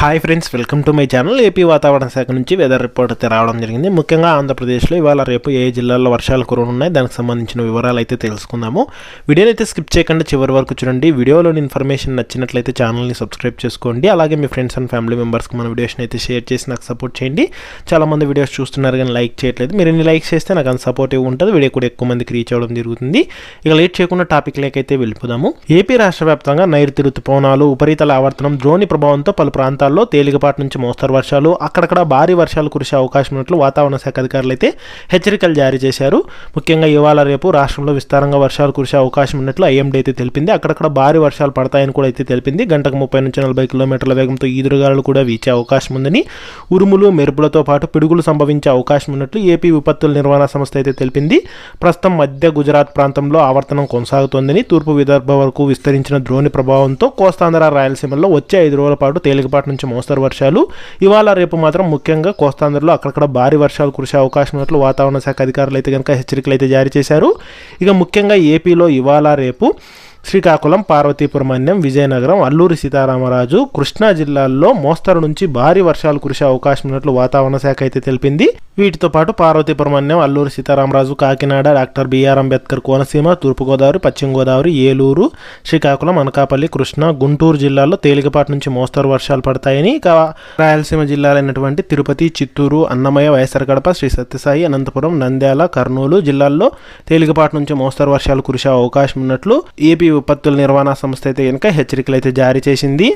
Hi friends welcome to my channel AP వాతావరణ శాఖ నుంచి వెదర్ రిపోర్ట్ అయితే రావడం జరిగింది ముఖ్యంగా ఆంధ్రప్రదేశ్లో ఇవాళ రేపు ఏ జిల్లాల్లో వర్షాలు కురవనున్నాయి. దానికి సంబంధించిన వివరాలు అయితే తెలుసుకుందాము. వీడియోని అయితే స్కిప్ చేయకుండా. చివరి వరకు చూడండి. వీడియోలోని ఇన్ఫర్మేషన్ నచ్చినట్లయితే ఛానల్ని సబ్స్క్రైబ్ చేసుకోండి. అలాగే మీ ఫ్రెండ్స్ అండ్ ఫ్యామిలీ మెంబర్స్కి మన వీడియోస్ని అయితే షేర్ చేసి నాకు సపోర్ట్ చేయండి. చాలామంది వీడియోస్ చూస్తున్నారు కానీ లైక్ చేయట్లేదు. మీరు ఎన్ని లైక్స్ చేస్తే నాకు అంత సపోర్టివ్ ఉంటుంది వీడియో కూడా ఎక్కువ మందికి రీచ్ అవ్వడం జరుగుతుంది. ఇక లేట్ చేయకుండా టాపిక్ లేకైతే వెళ్ళిపోదాము. ఏపీ రాష్ట్ర వ్యాప్తంగా నైరుతి ఋతుపవనాలు ఉపరితల ఆవర్తనం ద్రోణి ప్రభావంతో పలు ప్రాంతాలు ప్రాంతాల్లో తేలికపాటి నుంచి మోస్తరు వర్షాలు అక్కడక్కడ భారీ వర్షాలు కురిసే అవకాశం ఉన్నట్లు వాతావరణ శాఖ అధికారులు అయితే హెచ్చరికలు జారీ చేశారు. ముఖ్యంగా ఇవాళ రేపు రాష్ట్రంలో విస్తారంగా వర్షాలు కురిసే అవకాశం ఉన్నట్లు ఐఎండీ అయితే తెలిపింది. అక్కడక్కడ భారీ వర్షాలు పడతాయని కూడా అయితే తెలిపింది. గంటకు ముప్పై నుంచి నలభై కిలోమీటర్ల వేగంతో ఈదురుగాలు కూడా వీచే అవకాశం ఉందని ఉరుములు మెరుపులతో పాటు పిడుగులు సంభవించే అవకాశం ఉన్నట్లు ఏపీ విపత్తుల నిర్వహణ సంస్థ అయితే తెలిపింది. ప్రస్తుతం మధ్య గుజరాత్ ప్రాంతంలో ఆవర్తనం కొనసాగుతోందని తూర్పు విదర్భ వరకు విస్తరించిన ద్రోణి ప్రభావంతో కోస్తాంధ్ర రాయలసీమలో వచ్చే ఐదు రోజుల పాటు తేలికపాటి నుంచి మోస్తరు వర్షాలు. ఇవాళ రేపు మాత్రం ముఖ్యంగా కోస్తాంధ్రలో అక్కడక్కడ భారీ వర్షాలు కురిసే అవకాశం ఉన్నట్లు వాతావరణ శాఖ అధికారులు అయితే కనుక హెచ్చరికలు అయితే జారీ చేశారు. ఇక ముఖ్యంగా ఏపీలో ఇవాళ రేపు శ్రీకాకుళం పార్వతీపురం విజయనగరం అల్లూరి సీతారామరాజు కృష్ణా జిల్లాల్లో మోస్తరు నుంచి భారీ వర్షాలు కురిసే అవకాశం ఉన్నట్లు వాతావరణ శాఖ అయితే తెలిపింది. వీటితో పాటు పార్వతీపురం అన్యం Alluri Sitaramaraju Kakinada doctor B R Ambedkar Konaseema Turpu Godavari Paschima Godavari Eluru Srikakulam Anakapalli Krishna Guntur జిల్లాల్లో తేలికపాటి నుంచి మోస్తరు వర్షాలు పడతాయని ఇక రాయలసీమ జిల్లాలైనటువంటి తిరుపతి చిత్తూరు అన్నమయ్య వైఎస్ఆర్ కడప శ్రీ సత్యసాయి అనంతపురం నంద్యాల కర్నూలు జిల్లాల్లో తేలికపాటి నుంచి మోస్తరు వర్షాలు కురిసే అవకాశం ఉన్నట్లు ఏపీ విపత్తుల నిర్వహణ సంస్థ అయితే కనుక హెచ్చరికలు అయితే జారీ చేసింది.